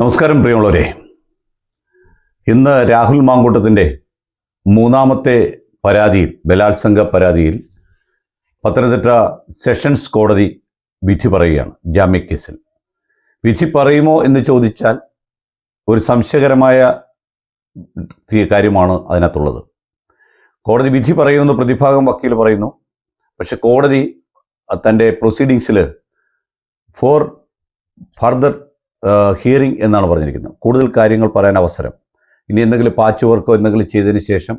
നമസ്കാരം പ്രിയമുള്ളവരെ. ഇന്ന് രാഹുൽ മാങ്കൂട്ടത്തിന്റെ മൂന്നാമത്തെ പരാതിയിൽ ബലാത്സംഗ പരാതിയിൽ പത്തനംതിട്ട സെഷൻസ് കോടതി വിധി പറയുകയാണ് ജാമ്യക്കേസിൽ വിധി പറയുമോ എന്ന് ചോദിച്ചാൽ ഒരു സംശയകരമായ കാര്യമാണ് അതിനകത്തുള്ളത്. കോടതി വിധി പറയുമെന്ന് പ്രതിഭാഗം വക്കീൽ പറയുന്നു. പക്ഷെ കോടതി തന്റെ പ്രൊസീഡിങ്സിൽ ഫോർ ഫർദർ ഹിയറിംഗ് എന്നാണ് പറഞ്ഞിരിക്കുന്നത്. കൂടുതൽ കാര്യങ്ങൾ പറയാൻ അവസരം. ഇനി എന്തെങ്കിലും പാച്ച് വർക്കോ എന്തെങ്കിലും ചെയ്തതിന് ശേഷം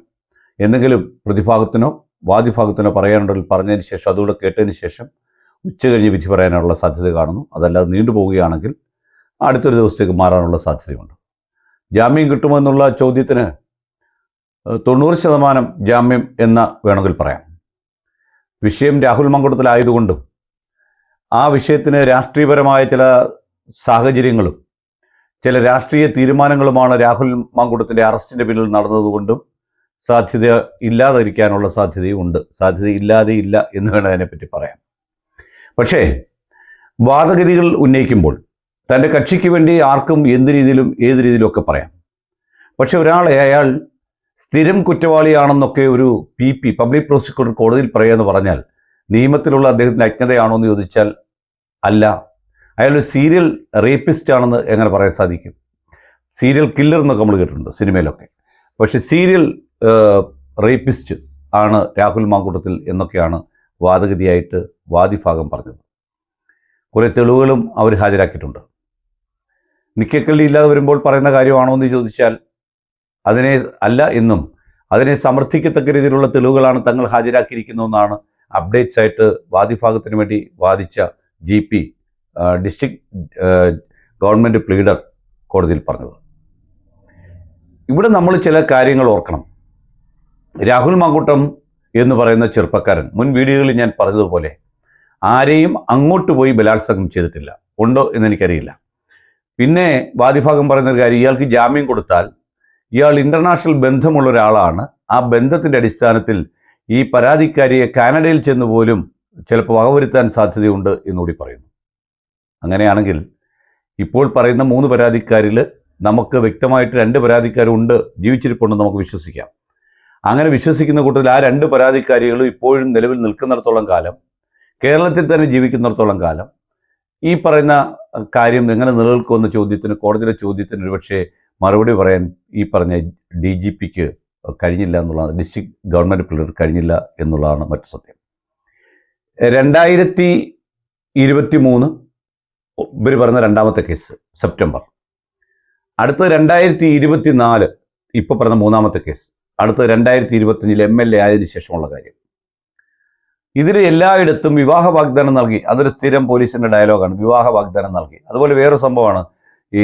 എന്തെങ്കിലും പ്രതിഭാഗത്തിനോ വാദിഭാഗത്തിനോ പറയാനുണ്ടെങ്കിൽ പറഞ്ഞതിന് ശേഷം അതുകൂടെ കേട്ടതിന് ശേഷം ഉച്ച കഴിഞ്ഞ് വിധി പറയാനുള്ള സാധ്യത കാണുന്നു. അതല്ലാതെ നീണ്ടുപോവുകയാണെങ്കിൽ അടുത്തൊരു ദിവസത്തേക്ക് മാറാനുള്ള സാധ്യതയുണ്ട്. ജാമ്യം കിട്ടുമെന്നുള്ള ചോദ്യത്തിന് തൊണ്ണൂറ് ശതമാനം ജാമ്യം എന്ന് വേണമെങ്കിൽ പറയാം. വിഷയം രാഹുൽ മങ്കുടത്തിലായതുകൊണ്ടും ആ വിഷയത്തിന് രാഷ്ട്രീയപരമായ ചില സാഹചര്യങ്ങളും ചില രാഷ്ട്രീയ തീരുമാനങ്ങളുമാണ് രാഹുൽ മാങ്കൂട്ടത്തിന്റെ അറസ്റ്റിന്റെ പിന്നിൽ നടന്നതുകൊണ്ടും സാധ്യത ഇല്ലാതിരിക്കാനുള്ള സാധ്യതയും ഉണ്ട്. സാധ്യത ഇല്ലാതെ ഇല്ല എന്ന് വേണം അതിനെപ്പറ്റി പറയാം പക്ഷേ വാദഗതികൾ ഉന്നയിക്കുമ്പോൾ തന്റെ കക്ഷിക്ക് വേണ്ടി ആർക്കും എന്ത് രീതിയിലും ഏത് രീതിയിലും ഒക്കെ പറയാം. പക്ഷെ ഒരാളെ അയാൾ സ്ഥിരം കുറ്റവാളിയാണെന്നൊക്കെ ഒരു പി പി പബ്ലിക് പ്രോസിക്യൂട്ടർ കോടതിയിൽ പറയാമെന്ന് പറഞ്ഞാൽ നിയമത്തിലുള്ള അദ്ദേഹത്തിന്റെ അജ്ഞതയാണോ എന്ന് ചോദിച്ചാൽ അല്ല. അയാൾ ഒരു സീരിയൽ റേപ്പിസ്റ്റ് ആണെന്ന് എങ്ങനെ പറയാൻ സാധിക്കും? സീരിയൽ കില്ലർ എന്നൊക്കെ നമ്മൾ കേട്ടിട്ടുണ്ട് സിനിമയിലൊക്കെ. പക്ഷെ സീരിയൽ റേപ്പിസ്റ്റ് ആണ് രാഹുൽ മാങ്കൂട്ടത്തിൽ എന്നൊക്കെയാണ് വാദഗതിയായിട്ട് വാദിഭാഗം പറഞ്ഞത്. കുറേ തെളിവുകളും അവർ ഹാജരാക്കിയിട്ടുണ്ട്. നിക്കക്കള്ളി ഇല്ലാതെ വരുമ്പോൾ പറയുന്ന കാര്യമാണോ എന്ന് ചോദിച്ചാൽ അതിനെ അല്ല എന്നും അതിനെ സമർത്ഥിക്കത്തക്ക രീതിയിലുള്ള തെളിവുകളാണ് തങ്ങൾ ഹാജരാക്കിയിരിക്കുന്നതെന്നാണ് അപ്ഡേറ്റ്സ് ആയിട്ട് വാദിഭാഗത്തിന് വേണ്ടി വാദിച്ച G P district government pleader കോടതിയിൽ പറഞ്ഞത്. ഇവിടെ നമ്മൾ ചില കാര്യങ്ങൾ ഓർക്കണം. രാഹുൽ മാങ്കൂട്ടം എന്ന് പറയുന്ന ചെറുപ്പക്കാരൻ മുൻ വീഡിയോകളിൽ ഞാൻ പറഞ്ഞതുപോലെ ആരെയും അങ്ങോട്ട് പോയി ബലാത്സംഗം ചെയ്തിട്ടില്ല. ഉണ്ടോ എന്നെനിക്കറിയില്ല പിന്നെ വാദിഭാഗം പറയുന്ന കാര്യം ഇയാൾക്ക് ജാമ്യം കൊടുത്താൽ ഇയാൾ ഇന്റർനാഷണൽ ബന്ധമുള്ള ഒരാളാണ്. ആ ബന്ധത്തിന്റെ അടിസ്ഥാനത്തിൽ ഈ പരാതിക്കാരിയെ കാനഡയിൽ ചെന്ന് പോലും ചിലപ്പോൾ വകവരുത്താൻ സാധ്യതയുണ്ട് എന്നുകൂടി പറയുന്നു. അങ്ങനെയാണെങ്കിൽ ഇപ്പോൾ പറയുന്ന മൂന്ന് പരാതിക്കാരിൽ നമുക്ക് വ്യക്തമായിട്ട് രണ്ട് പരാതിക്കാരുണ്ട് ജീവിച്ചിരിപ്പുണ്ടെന്ന് നമുക്ക് വിശ്വസിക്കാം. അങ്ങനെ വിശ്വസിക്കുന്ന കൂട്ടത്തിൽ ആ രണ്ട് പരാതിക്കാരികളും ഇപ്പോഴും നിലവിൽ നിൽക്കുന്നിടത്തോളം കാലം കേരളത്തിൽ തന്നെ ജീവിക്കുന്നിടത്തോളം കാലം. ഈ പറയുന്ന കാര്യം എങ്ങനെ നിലനിൽക്കുമെന്ന ചോദ്യത്തിന് കോടതിയുടെ ചോദ്യത്തിന് ഒരുപക്ഷെ മറുപടി പറയാൻ ഈ പറഞ്ഞ ഡി ജി പിക്ക് കഴിഞ്ഞില്ല എന്നുള്ളതാണ് ഡിസ്ട്രിക്ട് ഗവൺമെന്റ് പിള്ളേർ കഴിഞ്ഞില്ല എന്നുള്ളതാണ് മറ്റു സത്യം. രണ്ടായിരത്തി ഇരുപത്തി മൂന്ന് ഇവർ പറഞ്ഞ രണ്ടാമത്തെ കേസ് സെപ്റ്റംബർ. അടുത്ത രണ്ടായിരത്തി ഇരുപത്തി നാല് ഇപ്പോൾ പറഞ്ഞ മൂന്നാമത്തെ കേസ്. അടുത്ത രണ്ടായിരത്തി ഇരുപത്തഞ്ചിൽ എം എൽ എ ആയതിനു ശേഷമുള്ള കാര്യം. ഇതിൽ എല്ലായിടത്തും വിവാഹ വാഗ്ദാനം നൽകി അതൊരു സ്ഥിരം പോലീസിന്റെ ഡയലോഗാണ് വിവാഹ വാഗ്ദാനം നൽകി. അതുപോലെ വേറൊരു സംഭവമാണ് ഈ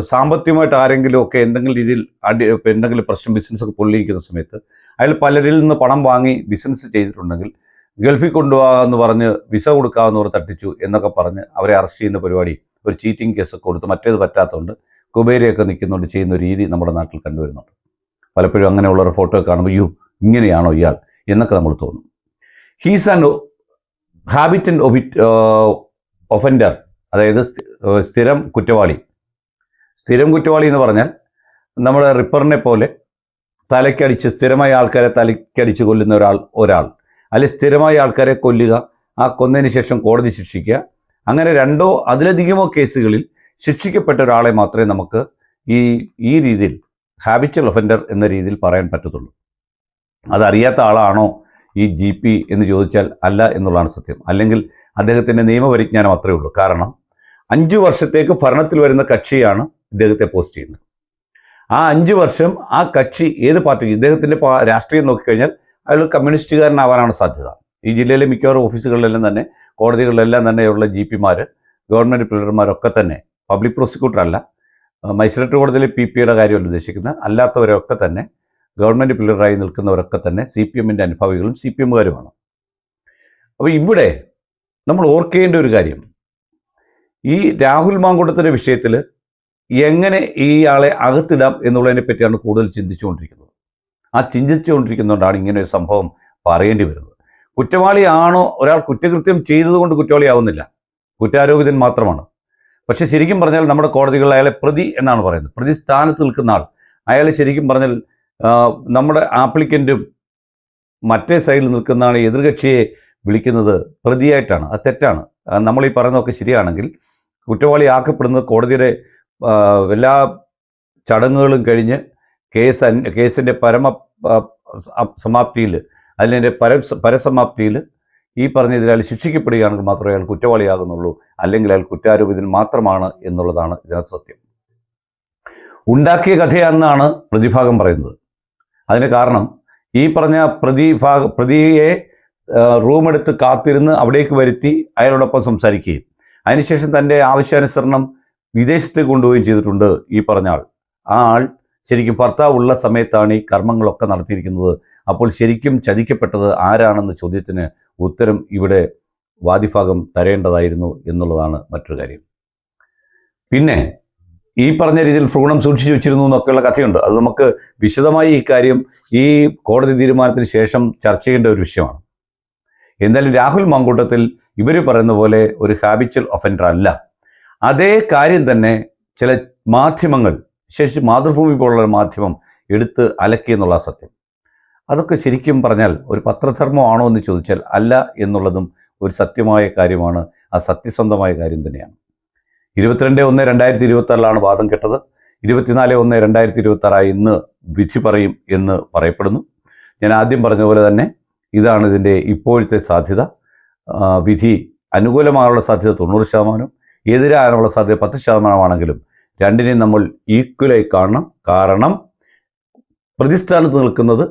സാമ്പത്തികമായിട്ട് ആരെങ്കിലും ഒക്കെ എന്തെങ്കിലും രീതിയിൽ അടി എന്തെങ്കിലും പ്രശ്നം ബിസിനസ്സൊക്കെ പൊള്ളിയിരിക്കുന്ന സമയത്ത് അയാൾ പലരിൽ നിന്ന് പണം വാങ്ങി ബിസിനസ് ചെയ്തിട്ടുണ്ടെങ്കിൽ ഗൾഫിൽ കൊണ്ടുപോകാമെന്ന് പറഞ്ഞ് വിസ കൊടുക്കാമെന്ന് പറഞ്ഞ് തട്ടിച്ചു എന്നൊക്കെ പറഞ്ഞ് അവരെ അറസ്റ്റ് ചെയ്യുന്ന പരിപാടി ഒരു ചീറ്റിംഗ് കേസൊക്കെ കൊടുത്ത് മറ്റേത് പറ്റാത്തതുകൊണ്ട് കുബേരയൊക്കെ നിൽക്കുന്നുണ്ട് ചെയ്യുന്ന രീതി നമ്മുടെ നാട്ടിൽ കണ്ടുവരുന്നുണ്ട്. പലപ്പോഴും അങ്ങനെയുള്ള ഒരു ഫോട്ടോ കാണുമ്പോൾ യു ഇങ്ങനെയാണോ ഇയാൾ? എന്നൊക്കെ നമ്മൾ തോന്നും. He's an habit and habit offender അതായത് സ്ഥിരം കുറ്റവാളി. സ്ഥിരം കുറ്റവാളി എന്ന് പറഞ്ഞാൽ നമ്മുടെ റിപ്പറിനെ പോലെ തലയ്ക്കടിച്ച് സ്ഥിരമായ ആൾക്കാരെ തലയ്ക്കടിച്ച് കൊല്ലുന്ന ഒരാൾ ഒരാൾ. അല്ലെങ്കിൽ സ്ഥിരമായ ആൾക്കാരെ കൊല്ലുക ആ കൊന്നതിന് ശേഷം കോടതി ശിക്ഷിക്കുക അങ്ങനെ രണ്ടോ അതിലധികമോ കേസുകളിൽ ശിക്ഷിക്കപ്പെട്ട ഒരാളെ മാത്രമേ നമുക്ക് ഈ ഈ രീതിയിൽ ഹാബിച്വൽ ഒഫൻഡർ എന്ന രീതിയിൽ പറയാൻ പറ്റത്തുള്ളൂ. അതറിയാത്ത ആളാണോ ഈ ജി പി എന്ന് ചോദിച്ചാൽ അല്ല എന്നുള്ളതാണ് സത്യം. അല്ലെങ്കിൽ അദ്ദേഹത്തിന്റെ നിയമപരിജ്ഞാനം അത്രയേ ഉള്ളൂ. കാരണം അഞ്ചു വർഷത്തേക്ക് ഭരണത്തിൽ വരുന്ന കക്ഷിയാണ് ഇദ്ദേഹത്തെ പോസ്റ്റ് ചെയ്യുന്നത്. ആ അഞ്ച് വർഷം ആ കക്ഷി ഏത് പാർട്ടി ഇദ്ദേഹത്തിന്റെ രാഷ്ട്രീയം നോക്കിക്കഴിഞ്ഞാൽ അയാൾ കമ്മ്യൂണിസ്റ്റുകാരനാവാനാണ് സാധ്യത. ഈ ജില്ലയിലെ മിക്കവാറും ഓഫീസുകളിലെല്ലാം തന്നെ കോടതികളിലെല്ലാം തന്നെയുള്ള ജി പിമാർ ഗവൺമെന്റ് പിള്ളേർമാരൊക്കെ തന്നെ പബ്ലിക് പ്രോസിക്യൂട്ടർ അല്ല മജിസ്ട്രേറ്റ് കോടതിയിലെ പി പിയുടെ കാര്യമല്ല ഉദ്ദേശിക്കുന്നത് അല്ലാത്തവരൊക്കെ തന്നെ ഗവൺമെന്റ് പിള്ളേരായി നിൽക്കുന്നവരൊക്കെ തന്നെ സി പി എമ്മിന്റെ അനുഭാവികളും സി പി എമ്മുകാരുമാണ്. അപ്പോൾ ഇവിടെ നമ്മൾ ഓർക്കേണ്ട ഒരു കാര്യം. ഈ രാഹുൽ മാങ്കൂട്ടത്തിന്റെ വിഷയത്തിൽ എങ്ങനെ ഇയാളെ അകത്തിടാം എന്നുള്ളതിനെ പറ്റിയാണ് കൂടുതൽ ചിന്തിച്ചുകൊണ്ടിരിക്കുന്നത്. ആ ചിന്തിച്ചുകൊണ്ടിരിക്കുന്നതുകൊണ്ടാണ് ഇങ്ങനെ ഒരു സംഭവം പറയേണ്ടി വരുന്നത്. കുറ്റവാളിയാണോ? ഒരാൾ കുറ്റകൃത്യം ചെയ്തതുകൊണ്ട് കുറ്റവാളിയാവുന്നില്ല. കുറ്റാരോപിതൻ മാത്രമാണ്. പക്ഷേ ശരിക്കും പറഞ്ഞാൽ നമ്മുടെ കോടതികളിൽ അയാളെ പ്രതി എന്നാണ് പറയുന്നത്. പ്രതി സ്ഥാനത്ത് നിൽക്കുന്ന ആൾ. അയാൾ ശരിക്കും പറഞ്ഞാൽ നമ്മുടെ ആപ്ലിക്കന്റും മറ്റേ സൈഡിൽ നിൽക്കുന്ന ആളെ എതിർകക്ഷിയെ വിളിക്കുന്നത് പ്രതിയായിട്ടാണ്. അത് തെറ്റാണ്. നമ്മൾ ഈ പറയുന്നതൊക്കെ ശരിയാണെങ്കിൽ കുറ്റവാളിയാക്കപ്പെടുന്നത് കോടതിയുടെ ആ, എല്ലാ ചടങ്ങുകളും കഴിഞ്ഞ് കേസ് കേസിന്റെ പരമ സമാപ്തിയിൽ അതിന്റെ പര പരസമാപ്തിയിൽ ഈ പറഞ്ഞ ഇതിൽ ശിക്ഷിക്കപ്പെടുകയാണെങ്കിൽ മാത്രമേ അയാൾ കുറ്റവാളിയാകുന്നുള്ളൂ. അല്ലെങ്കിൽ അയാൾ കുറ്റാരോപിതൻ മാത്രമാണ് എന്നുള്ളതാണ് ഇതിനകത്ത് സത്യം. ഉണ്ടാക്കിയ കഥയാണെന്നാണ് പ്രതിഭാഗം പറയുന്നത്. അതിന് കാരണം ഈ പറഞ്ഞ പ്രതിഭാഗ പ്രതിയെ റൂമെടുത്ത് കാത്തിരുന്ന് അവിടേക്ക് വരുത്തി അയാളോടൊപ്പം സംസാരിക്കുകയും അതിനുശേഷം തന്റെ ആവശ്യാനുസരണം വിദേശത്ത് കൊണ്ടുപോവുകയും ചെയ്തിട്ടുണ്ട് ഈ പറഞ്ഞ ആൾ. ആ ആൾ ശരിക്കും ഭർത്താവ് ഉള്ള സമയത്താണ് ഈ കർമ്മങ്ങളൊക്കെ നടത്തിയിരിക്കുന്നത്. അപ്പോൾ ശരിക്കും ചതിക്കപ്പെട്ടത് ആരാണെന്ന ചോദ്യത്തിന് ഉത്തരം ഇവിടെ വാദിഭാഗം തരേണ്ടതായിരുന്നു എന്നുള്ളതാണ് മറ്റൊരു കാര്യം. പിന്നെ ഈ പറഞ്ഞ രീതിയിൽ ഭ്രൂണം സൂക്ഷിച്ചു വെച്ചിരുന്നു എന്നൊക്കെയുള്ള കഥയുണ്ട്. അത് നമുക്ക് വിശദമായി ഈ കാര്യം ഈ കോടതി തീരുമാനത്തിന് ശേഷം ചർച്ച ചെയ്യേണ്ട ഒരു വിഷയമാണ്. എന്തായാലും രാഹുൽ മാങ്കൂട്ടത്തിൽ ഇവർ പറയുന്ന പോലെ ഒരു ഹാബിച്വൽ ഒഫൻഡർ അല്ല. അതേ കാര്യം തന്നെ ചില മാധ്യമങ്ങൾ വിശേഷിച്ച് മാതൃഭൂമി പോലുള്ള മാധ്യമം എടുത്ത് അലക്കി എന്നുള്ള സത്യം. അതൊക്കെ ശരിക്കും പറഞ്ഞാൽ ഒരു പത്രധർമ്മമാണോ എന്ന് ചോദിച്ചാൽ അല്ല എന്നുള്ളതും ഒരു സത്യമായ കാര്യമാണ്. ആ സത്യസന്ധമായ കാര്യം തന്നെയാണ്. ഇരുപത്തിരണ്ട് ഒന്ന് രണ്ടായിരത്തി ഇരുപത്തി ആറിലാണ് വാദം കെട്ടത്. ഇരുപത്തിനാല് ഒന്ന് രണ്ടായിരത്തി ഇരുപത്തി ആറായി ഇന്ന് വിധി പറയും എന്ന് പറയപ്പെടുന്നു. ഞാൻ ആദ്യം പറഞ്ഞ പോലെ തന്നെ ഇതാണ് ഇതിന്റെ ഇപ്പോഴത്തെ സാധ്യത. വിധി അനുകൂലമാകാനുള്ള സാധ്യത തൊണ്ണൂറ് ശതമാനം എതിരാകാനുള്ള സാധ്യത പത്ത് ശതമാനമാണെങ്കിലും രണ്ടിനെയും നമ്മൾ ഈക്വലായി കാണണം. കാരണം പ്രതിസ്ഥാനത്ത് നിൽക്കുന്നത്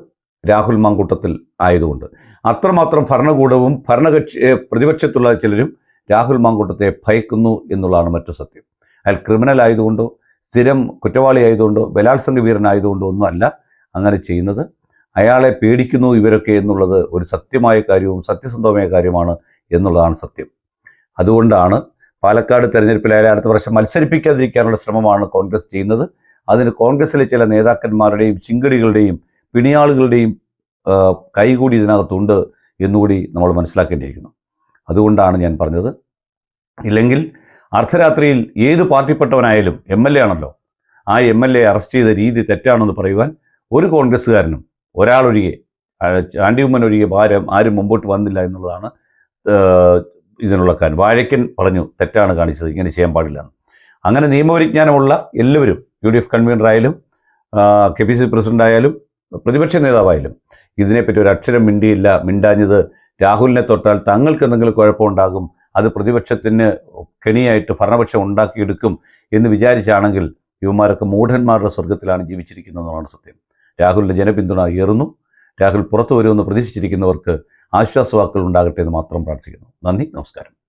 രാഹുൽ മാങ്കൂട്ടത്തിൽ ആയതുകൊണ്ട്. അത്രമാത്രം ഭരണകൂടവും ഭരണകക്ഷി പ്രതിപക്ഷത്തുള്ള ചിലരും രാഹുൽ മാങ്കൂട്ടത്തെ ഭയക്കുന്നു എന്നുള്ളതാണ് മറ്റു സത്യം. അയാൾ ക്രിമിനൽ ആയതുകൊണ്ടോ സ്ഥിരം കുറ്റവാളി ആയതുകൊണ്ടോ ബലാത്സംഗ വീരനായതുകൊണ്ടോ ഒന്നും അല്ല അങ്ങനെ ചെയ്യുന്നത്. അയാളെ പേടിക്കുന്നു ഇവരൊക്കെ എന്നുള്ളത് ഒരു സത്യമായ കാര്യവും സത്യസന്ധമായ കാര്യമാണ് എന്നുള്ളതാണ് സത്യം. അതുകൊണ്ടാണ് പാലക്കാട് തെരഞ്ഞെടുപ്പിൽ അയാളെ അടുത്ത വർഷം മത്സരിപ്പിക്കാതിരിക്കാനുള്ള ശ്രമമാണ് കോൺഗ്രസ് ചെയ്യുന്നത്. അതിന് കോൺഗ്രസിലെ ചില നേതാക്കന്മാരുടെയും ചിങ്കടികളുടെയും പിണിയാളുകളുടെയും കൈകൂടി ഇതിനകത്തുണ്ട് എന്നുകൂടി നമ്മൾ മനസ്സിലാക്കേണ്ടിയിരിക്കുന്നു. അതുകൊണ്ടാണ് ഞാൻ പറഞ്ഞത്. ഇല്ലെങ്കിൽ അർദ്ധരാത്രിയിൽ ഏത് പാർട്ടിപ്പെട്ടവനായാലും എം എൽ എ ആണല്ലോ. ആ എം എൽ എ അറസ്റ്റ് ചെയ്ത രീതി തെറ്റാണെന്ന് പറയുവാൻ ഒരു കോൺഗ്രസ്സുകാരനും ഒരാളൊഴികെ ആ, ചാണ്ടിയുമ്മൻ ഒഴികെ ഭാരം ആരും മുമ്പോട്ട് വന്നില്ല എന്നുള്ളതാണ് ആ, ഇതിനുള്ള കാര്യം. വാഴയ്ക്കൻ പറഞ്ഞു തെറ്റാണ് കാണിച്ചത് ഇങ്ങനെ ചെയ്യാൻ പാടില്ല എന്ന്. അങ്ങനെ നിയമപരിജ്ഞാനമുള്ള എല്ലാവരും യു ഡി എഫ് കൺവീനറായാലും കെ പി സി പ്രസിഡന്റ് ആയാലും പ്രതിപക്ഷ നേതാവായാലും ഇതിനെപ്പറ്റി ഒരു അക്ഷരം മിണ്ടിയില്ല മിണ്ടാഞ്ഞത് രാഹുലിനെ തൊട്ടാൽ തങ്ങൾക്ക് എന്തെങ്കിലും കുഴപ്പമുണ്ടാകും അത് പ്രതിപക്ഷത്തിന് കെണിയായിട്ട് ഭരണപക്ഷം ഉണ്ടാക്കിയെടുക്കും എന്ന് വിചാരിച്ചാണെങ്കിൽ യുവമാരൊക്കെ മൂഢന്മാരുടെ സ്വർഗത്തിലാണ് ജീവിച്ചിരിക്കുന്നതെന്നാണ് സത്യം. രാഹുലിന്റെ ജനപിന്തുണ ഏറുന്നു. രാഹുൽ പുറത്തു വരുമെന്ന് പ്രതീക്ഷിച്ചിരിക്കുന്നവർക്ക് ആശ്വാസവാക്കുകൾ ഉണ്ടാകട്ടെ എന്ന് മാത്രം പ്രാർത്ഥിക്കുന്നു. നന്ദി നമസ്കാരം.